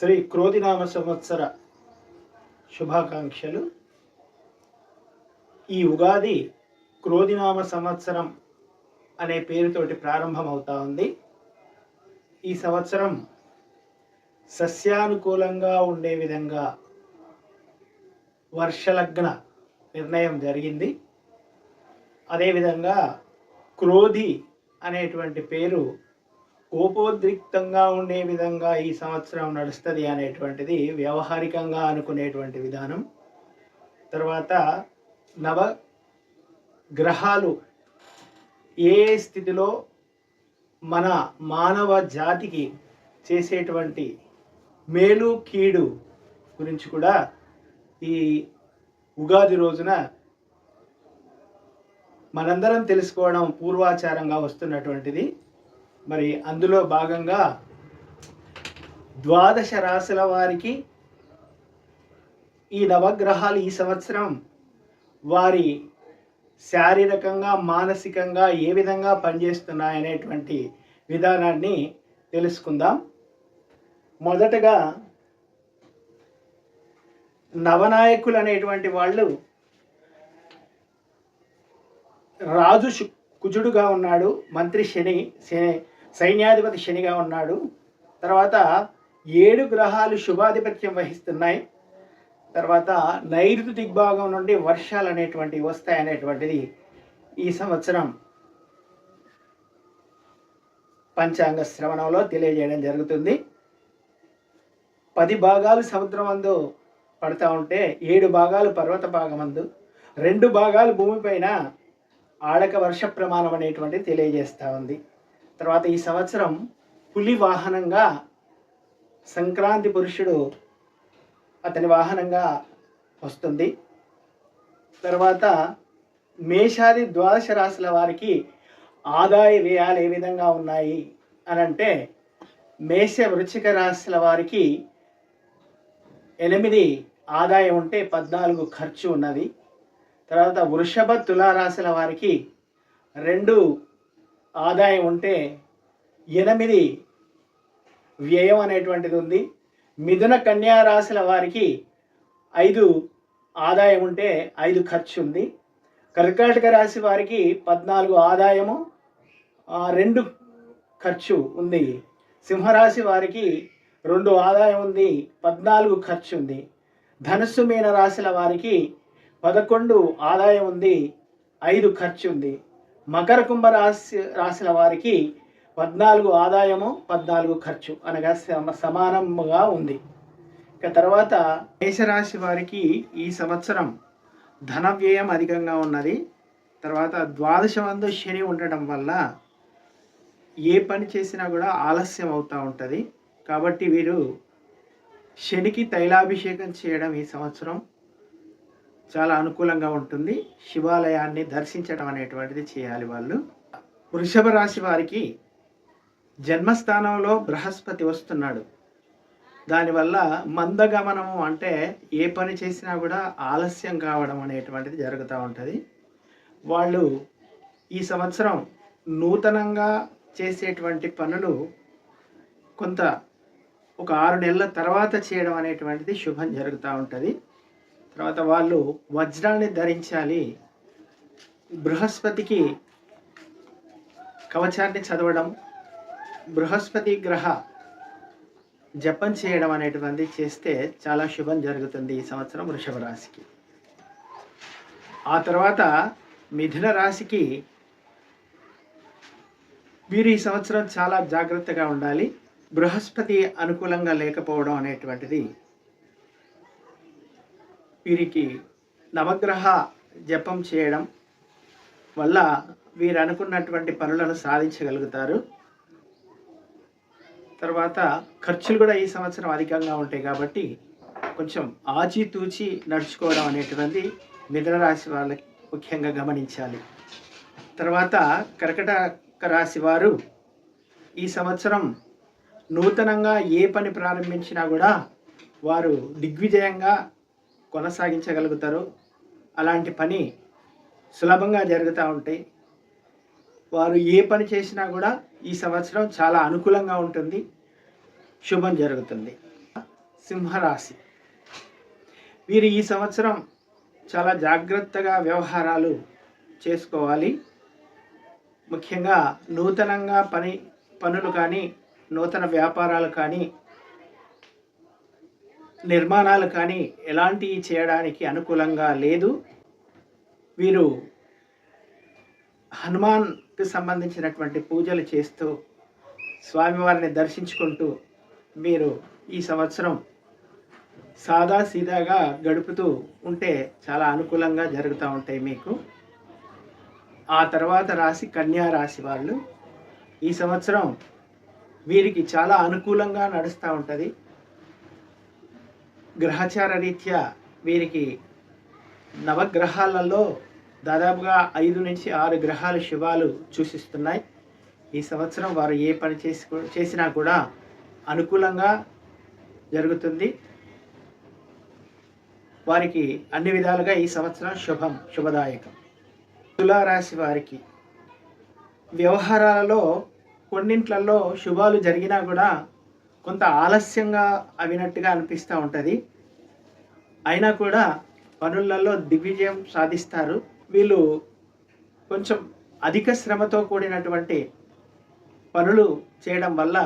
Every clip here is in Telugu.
శ్రీ క్రోధినామ సంవత్సర శుభాకాంక్షలు. ఈ ఉగాది క్రోధినామ సంవత్సరం అనే పేరుతోటి ప్రారంభమవుతా ఉంది. ఈ సంవత్సరం సస్యానుకూలంగా ఉండే విధంగా వర్షలగ్న నిర్ణయం జరిగింది. అదేవిధంగా క్రోధి అనేటువంటి పేరు కోపోద్రిక్తంగా ఉండే విధంగా ఈ సంవత్సరం నడుస్తుంది అనేటువంటిది వ్యవహారికంగా అనుకునేటువంటి విధానం. తర్వాత నవ గ్రహాలు ఏ స్థితిలో మన మానవ జాతికి చేసేటువంటి మేలు కీడు గురించి కూడా ఈ ఉగాది రోజున మనందరం తెలుసుకోవడం పూర్వాచారంగా వస్తున్నటువంటిది. మరి అందులో భాగంగా ద్వాదశ రాశుల వారికి ఈ నవగ్రహాలు ఈ సంవత్సరం వారి శారీరకంగా మానసికంగా ఏ విధంగా పనిచేస్తున్నాయనేటువంటి విధానాన్ని తెలుసుకుందాం. మొదటగా నవనాయకులు అనేటువంటి వాళ్ళు రాజు కుజుడుగా ఉన్నాడు. మంత్రి శని శని సైన్యాధిపతి శనిగా ఉన్నాడు. తర్వాత ఏడు గ్రహాలు శుభాధిపత్యం వహిస్తున్నాయి. తర్వాత నైరుతి దిగ్భాగం నుండి వర్షాలు అనేటువంటివి వస్తాయనేటువంటిది ఈ సంవత్సరం పంచాంగ శ్రవణంలో తెలియజేయడం జరుగుతుంది. పది భాగాలు సముద్రం అందు పడతా ఉంటే ఏడు భాగాలు పర్వత భాగమందు రెండు భాగాలు భూమిపైన ఆడక వర్ష ప్రమాణం అనేటువంటిది తెలియజేస్తూ ఉంది. తర్వాత ఈ సంవత్సరం పులి వాహనంగా సంక్రాంతి పురుషుడు అతని వాహనంగా వస్తుంది. తర్వాత మేషాది ద్వాదశ రాశుల వారికి ఆదాయ వ్యయాలు ఏ విధంగా ఉన్నాయి అని అంటే మేష వృచ్చిక రాశుల వారికి ఎనిమిది ఆదాయం ఉంటే పద్నాలుగు ఖర్చు ఉన్నది. తర్వాత వృషభ తులారాశుల వారికి రెండు ఆదాయం ఉంటే ఎనిమిది వ్యయం అనేటువంటిది ఉంది. మిథున కన్యా రాశుల వారికి ఐదు ఆదాయం ఉంటే ఐదు ఖర్చు ఉంది. కర్కాటక రాశి వారికి పద్నాలుగు ఆదాయము రెండు ఖర్చు ఉంది. సింహరాశి వారికి రెండు ఆదాయం ఉంది పద్నాలుగు ఖర్చు ఉంది. ధనుస్సు మీన రాశుల వారికి పదకొండు ఆదాయం ఉంది ఐదు ఖర్చు ఉంది. మకర కుంభ రాశి రాశుల వారికి పద్నాలుగు ఆదాయము పద్నాలుగు ఖర్చు అనగా సమ సమానముగా ఉంది. ఇక తర్వాత మేషరాశి వారికి ఈ సంవత్సరం ధన వ్యయం అధికంగా ఉన్నది. తర్వాత ద్వాదశమందు శని ఉండటం వల్ల ఏ పని చేసినా కూడా ఆలస్యం అవుతూ ఉంటుంది. కాబట్టి వీరు శనికి తైలాభిషేకం చేయడం ఈ సంవత్సరం చాలా అనుకూలంగా ఉంటుంది. శివాలయాన్ని దర్శించడం అనేటువంటిది చేయాలి వాళ్ళు. వృషభ రాశి వారికి జన్మస్థానంలో బృహస్పతి వస్తున్నాడు. దానివల్ల మందగమనము అంటే ఏ పని చేసినా కూడా ఆలస్యం కావడం అనేటువంటిది జరుగుతూ ఉంటుంది. వాళ్ళు ఈ సంవత్సరం నూతనంగా చేసేటువంటి పనులు కొంత ఒక ఆరు నెలల తర్వాత చేయడం అనేటువంటిది శుభం జరుగుతూ ఉంటుంది. తర్వాత వాళ్ళు వజ్రాన్ని ధరించాలి. బృహస్పతికి కవచాన్ని చదవడం బృహస్పతి గ్రహ జపం చేయడం అనేటువంటి చేస్తే చాలా శుభం జరుగుతుంది ఈ సంవత్సరం వృషభ రాశికి. ఆ తర్వాత మిథున రాశికి వీరు ఈ సంవత్సరం చాలా జాగ్రత్తగా ఉండాలి. బృహస్పతి అనుకూలంగా లేకపోవడం అనేటువంటిది వీరికి నవగ్రహ జపం చేయడం వల్ల వీరు అనుకున్నటువంటి పనులను సాధించగలుగుతారు. తర్వాత ఖర్చులు కూడా ఈ సంవత్సరం అధికంగా ఉంటాయి కాబట్టి కొంచెం ఆచితూచి నడుచుకోవడం అనేటువంటిది మిథున రాశి వాళ్ళకి ముఖ్యంగా గమనించాలి. తర్వాత కర్కటక రాశి వారు ఈ సంవత్సరం నూతనంగా ఏ పని ప్రారంభించినా కూడా వారు దిగ్విజయంగా కొనసాగించగలుగుతారు. అలాంటి పని సులభంగా జరుగుతూ ఉంటాయి వారు ఏ పని చేసినా కూడా ఈ సంవత్సరం చాలా అనుకూలంగా ఉంటుంది. శుభం జరుగుతుంది. సింహరాశి. వీరు ఈ సంవత్సరం చాలా జాగ్రత్తగా వ్యవహారాలు చేసుకోవాలి. ముఖ్యంగా నూతనంగా పని పనులు కానీ నూతన వ్యాపారాలు కానీ నిర్మాణాలు కానీ ఎలాంటివి చేయడానికి అనుకూలంగా లేదు. వీరు హనుమాన్కి సంబంధించినటువంటి పూజలు చేస్తూ స్వామివారిని దర్శించుకుంటూ మీరు ఈ సంవత్సరం సాదా సీదాగా గడుపుతూ ఉంటే చాలా అనుకూలంగా జరుగుతూ ఉంటాయి మీకు. ఆ తర్వాత రాశి కన్యా రాశి వాళ్ళు ఈ సంవత్సరం వీరికి చాలా అనుకూలంగా నడుస్తూ ఉంటుంది. గ్రహచార రీత్యా వీరికి నవగ్రహాలలో దాదాపుగా ఐదు నుంచి ఆరు గ్రహాలు శుభాలు సూచిస్తున్నాయి. ఈ సంవత్సరం వారు ఏ పని చేసి చేసినా కూడా అనుకూలంగా జరుగుతుంది. వారికి అన్ని విధాలుగా ఈ సంవత్సరం శుభం శుభదాయకం. తులారాశి వారికి వ్యవహారాలలో కొన్నింట్లలో శుభాలు జరిగినా కూడా కొంత ఆలస్యంగా అవినట్టుగా అనిపిస్తూ ఉంటుంది. అయినా కూడా పనులలో దిగ్విజయం సాధిస్తారు. వీళ్ళు కొంచెం అధిక శ్రమతో కూడినటువంటి పనులు చేయడం వల్ల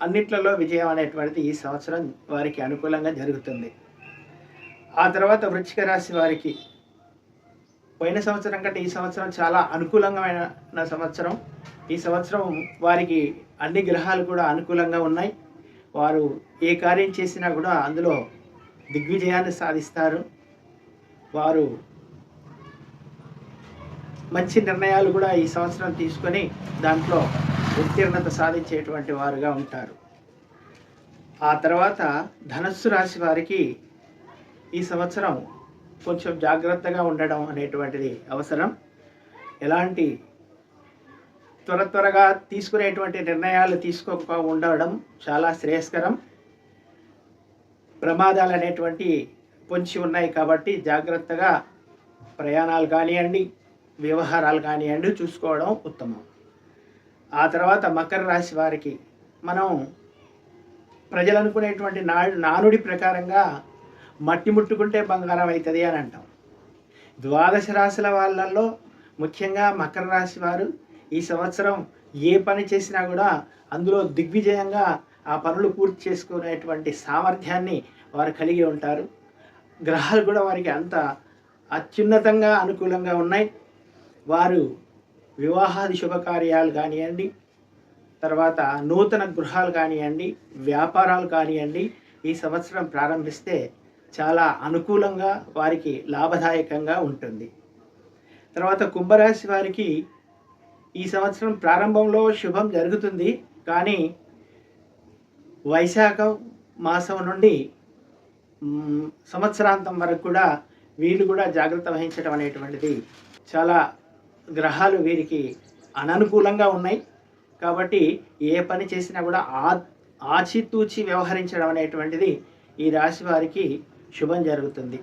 అన్నిట్లలో విజయం అనేటువంటిది ఈ సంవత్సరం వారికి అనుకూలంగా జరుగుతుంది. ఆ తర్వాత వృచ్చిక రాశి వారికి పోయిన సంవత్సరం కంటే ఈ సంవత్సరం చాలా అనుకూలమైన సంవత్సరం. ఈ సంవత్సరం వారికి అన్ని గ్రహాలు కూడా అనుకూలంగా ఉన్నాయి. వారు ఏ కార్యం చేసినా కూడా అందులో దిగ్విజయాన్ని సాధిస్తారు. వారు మంచి నిర్ణయాలు కూడా ఈ సంవత్సరం తీసుకొని దాంట్లో ఉత్తీర్ణత సాధించేటువంటి వారుగా ఉంటారు. ఆ తర్వాత ధనస్సు రాశి వారికి ఈ సంవత్సరం కొంచెం జాగ్రత్తగా ఉండడం అనేటువంటిది అవసరం. ఎలాంటి త్వర త్వరగా తీసుకునేటువంటి నిర్ణయాలు తీసుకోక ఉండడం చాలా శ్రేయస్కరం. ప్రమాదాలు అనేటువంటి పొంచి ఉన్నాయి కాబట్టి జాగ్రత్తగా ప్రయాణాలు కానివ్వండి వ్యవహారాలు కానివ్వండి చూసుకోవడం ఉత్తమం. ఆ తర్వాత మకర రాశి వారికి మనం ప్రజలు అనుకునేటువంటి నా నానుడి ప్రకారంగా మట్టి ముట్టుకుంటే బంగారం అవుతుంది అని అంటాం. ద్వాదశ రాశుల వాళ్ళల్లో ముఖ్యంగా మకర రాశి వారు ఈ సంవత్సరం ఏ పని చేసినా కూడా అందులో దిగ్విజయంగా ఆ పనులు పూర్తి చేసుకునేటువంటి సామర్థ్యాన్ని వారు కలిగి ఉంటారు. గ్రహాలు కూడా వారికి అంత అత్యున్నతంగా అనుకూలంగా ఉన్నాయి. వారు వివాహాది శుభకార్యాలు కానివ్వండి తర్వాత నూతన గృహాలు కానివ్వండి వ్యాపారాలు కానివ్వండి ఈ సంవత్సరం ప్రారంభిస్తే చాలా అనుకూలంగా వారికి లాభదాయకంగా ఉంటుంది. తర్వాత కుంభరాశి వారికి ఈ సంవత్సరం ప్రారంభంలో శుభం జరుగుతుంది. కానీ వైశాఖ మాసం నుండి సంవత్సరాంతం వరకు కూడా వీళ్ళు కూడా జాగ్రత్త వహించడం అనేటువంటిది చాలా గ్రహాలు వీరికి అననుకూలంగా ఉన్నాయి. కాబట్టి ఏ పని చేసినా కూడా ఆ ఆచితూచి వ్యవహరించడం అనేటువంటిది ఈ రాశి వారికి శుభం జరుగుతుంది.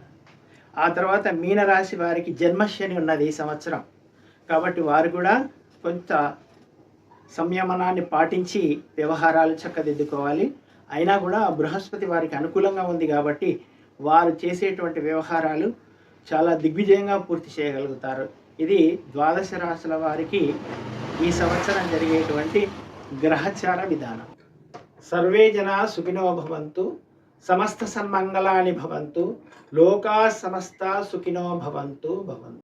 ఆ తర్వాత మీన రాశి వారికి జన్మశని ఉన్నది ఈ సంవత్సరం. కాబట్టి వారు కూడా కొంత సంయమనాన్ని పాటించి వ్యవహారాలు చక్కదిద్దుకోవాలి. అయినా కూడా బృహస్పతి వారికి అనుకూలంగా ఉంది కాబట్టి వారు చేసేటువంటి వ్యవహారాలు చాలా దిగ్విజయంగా పూర్తి చేయగలుగుతారు. ఇది ద్వాదశ రాశుల వారికి ఈ సంవత్సరం జరిగేటువంటి గ్రహచార విధానం. సర్వే జనా సుఖినో భవంతు సమస్త సన్మంగళాని భవంతు లోకా సమస్త సుఖినో భవంతు భవంతు.